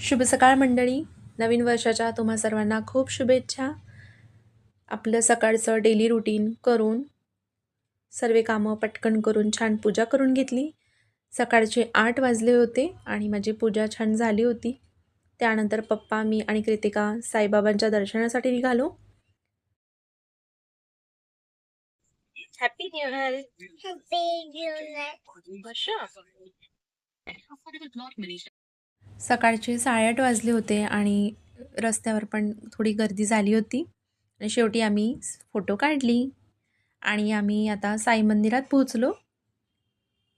शुभ सकाळ मंडळी. नवीन वर्षाच्या तुम्हा सर्वांना खूप शुभेच्छा. आपलं सकाळचं डेली रुटीन करून सर्व कामं पटकन करून छान पूजा करून घेतली. सकाळचे आठ वाजले होते आणि माझी पूजा छान झाली होती. त्यानंतर पप्पा मी आणि कृतिका साईबाबांच्या दर्शनासाठी निघालो. हॅपी न्यू इयर सकाळचे साडेआठ वाजले होते आणि रस्त्यावर पण थोडी गर्दी झाली होती. आणि शेवटी आम्ही फोटो काढली आणि आम्ही आता साई मंदिरात पोहोचलो.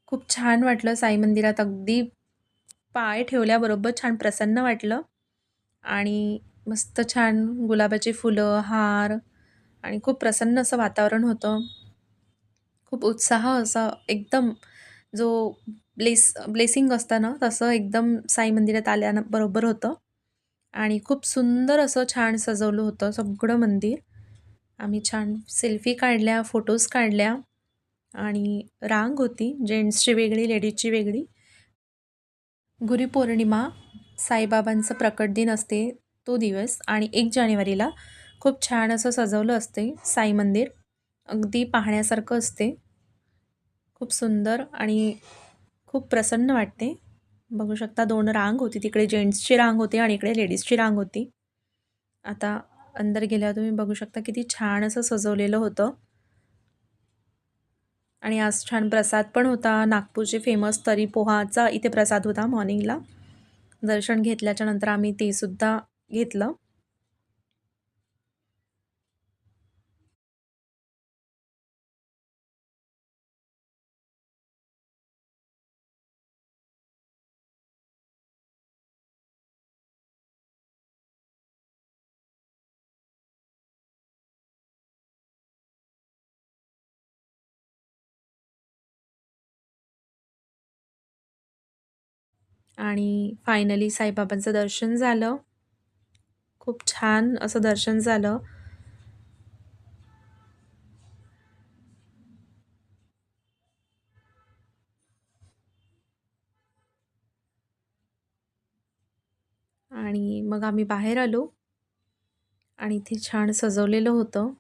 खूप छान वाटलं साई मंदिरात. अगदी पाय ठेवल्याबरोबर छान प्रसन्न वाटलं. आणि मस्त छान गुलाबाची फुलं हार आणि खूप प्रसन्न असं वातावरण होतं. खूप उत्साह असा एकदम जो ब्लेस ब्लेसिंग असतं ना तसं एकदम साई मंदिरात आल्यानं बरोबर होतं. आणि खूप सुंदर असं छान सजवलं होतं सगळं मंदिर. आम्ही छान सेल्फी काढल्या फोटोज काढल्या. आणि रांग होती जेंट्सची वेगळी लेडीजची वेगळी. गुरुपौर्णिमा साईबाबांचं प्रकट दिन असते तो दिवस. आणि एक जानेवारीला खूप छान असं सजवलं असते साई मंदिर. अगदी पाहण्यासारखं असते. खूप सुंदर आणि खूप प्रसन्न वाटते. बघू शकता दोन रांग होती. तिकडे जेंट्सची रांग होती आणि इकडे लेडीजची रांग होती. आता अंदर गेल्यावर तुम्ही बघू शकता किती छान असं सजवलेलं होतं. आणि आज छान प्रसाद पण होता. नागपूरचे फेमस तरी पोहाचा इथे प्रसाद होता मॉर्निंगला दर्शन घेतल्याच्या नंतर आम्ही ते सुद्धा घेतलं. आणि फायनली साईबाबांचं दर्शन झालं. खूप छान असं दर्शन झालं. आणि मग आम्ही बाहेर आलो. आणि इथे छान सजवलेलं होतं.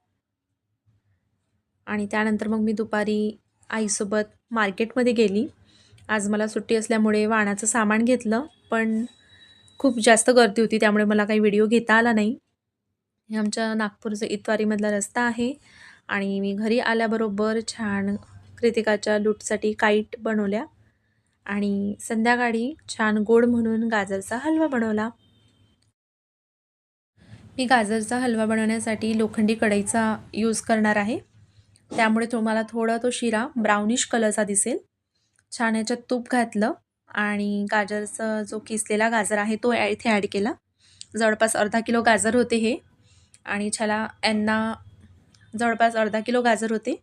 आणि त्यानंतर मग मी दुपारी आईसोबत मार्केटमध्ये गेली. आज मला सुट्टी असल्यामुळे वाणाचं सामान घेतलं पण खूप जास्त गर्दी होती त्यामुळे मला काही व्हिडिओ घेता आला नाही. हे आमच्या नागपूरचं इतवारीमधला रस्ता आहे आणि मी घरी आल्याबरोबर छान कृतिकाच्या लूटसाठी काईट बनवल्या आणि संध्याकाळी छान गोड म्हणून गाजरचा हलवा बनवला. मी गाजरचा हलवा बनवण्यासाठी लोखंडी कढईचा यूज करणार आहे. त्यामुळे तुम्हाला थोडा तो शिरा ब्राउनिश कलरचा दिसेल. छान याच्यात तूप घातलं आणि गाजरचा जो किसलेला गाजर आहे तो इथे ॲड केला. जवळपास अर्धा किलो गाजर होते हे आणि छाला यांना जवळपास अर्धा किलो गाजर होते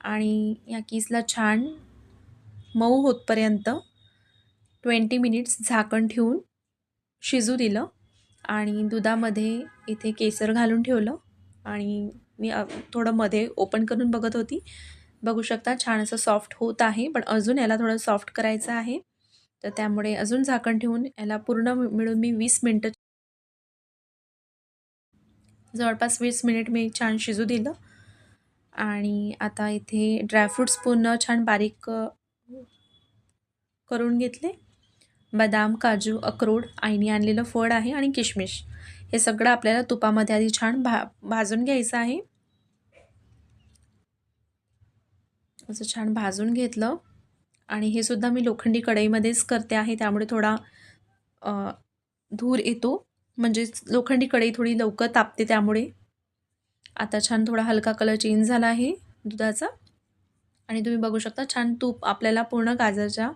आणि या किसला छान मऊ होतपर्यंत ट्वेंटी मिनिट्स झाकण ठेवून शिजू दिलं आणि दुधामध्ये इथे केसर घालून ठेवलं आणि मी थोडं मध्ये ओपन करून बघत होती. बघू शकता छान असं सॉफ्ट होत आहे पण अजून याला थोडं सॉफ्ट करायचं आहे. तर त्यामुळे अजून झाकण ठेवून याला पूर्ण मिळून मी वीस मिनटं जवळपास वीस मिनिट मी छान शिजू दिलं. आणि आता इथे ड्रायफ्रूट्स पूर्ण छान बारीक करून घेतले. बदाम काजू अक्रोड आईने आणलेलं फळ आहे आणि किशमिश. हे सगळं आपल्याला तुपामध्ये आधी छान भा भाजून घ्यायचं आहे. असं छान भाजून घेतलं. आणि हे सुद्धा मी लोखंडी कढईमध्येच करते आहे त्यामुळे थोडा धूर येतो. म्हणजेच लोखंडी कढई थोडी लवकर तापते त्यामुळे. आता छान थोडा हलका कलर चेंज झाला आहे दुधाचा. आणि तुम्ही बघू शकता छान तूप आपल्याला पूर्ण गाजरच्या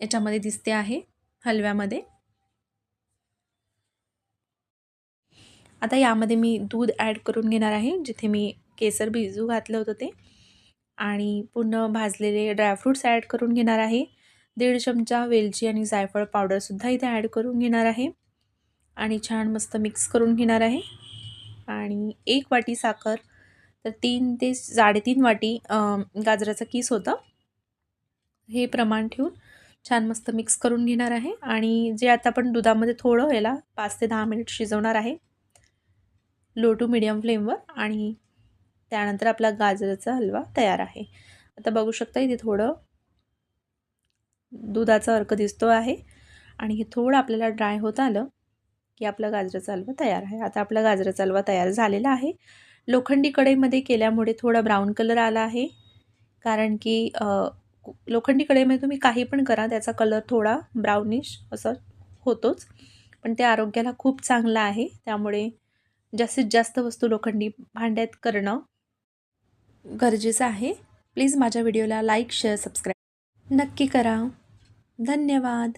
याच्यामध्ये दिसते आहे हलव्यामध्ये. आता यामध्ये मी दूध ॲड करून घेणार आहे जिथे मी केसर भिजू घातलं होतं ते. आणि पूर्ण भाजलेले ड्रायफ्रूट्स ॲड करून घेणार आहे. दीड चमचा वेलची आणि जायफळ पावडरसुद्धा इथे ॲड करून घेणार आहे. आणि छान मस्त मिक्स करून घेणार आहे. आणि एक वाटी साखर तर तीन ते साडेतीन वाटी गाजराचं किस होतं. हे प्रमाण ठेवून छान मस्त मिक्स करून घेणार आहे. आणि जे आता आपण दुधामध्ये थोडं याला पाच ते दहा मिनिट शिजवणार आहे. लो टू मिडियम फ्लेमवर आणि त्यानंतर आपला गाजराचा हलवा तयार आहे. आता बघू शकता इथे थोडं दुधाचा अर्क दिसतो आहे. आणि हे थोडं आपल्याला ड्राय होत आलं की आपला गाजराचा हलवा तयार आहे. आता आपला गाजराचा हलवा तयार झालेला आहे. लोखंडी कढईमध्ये केल्यामुळे थोडा ब्राऊन कलर आला आहे. कारण की लोखंडी कढईमध्ये तुम्ही काही पण करा त्याचा कलर थोडा ब्राउनिश असं होतोच. पण ते आरोग्याला खूप चांगलं आहे. त्यामुळे जास्तीत जास्त वस्तू लोखंडी भांड्यात करणं गरजेचं आहे. प्लीज माझ्या व्हिडिओला लाईक शेअर सबस्क्राईब नक्की करा. धन्यवाद.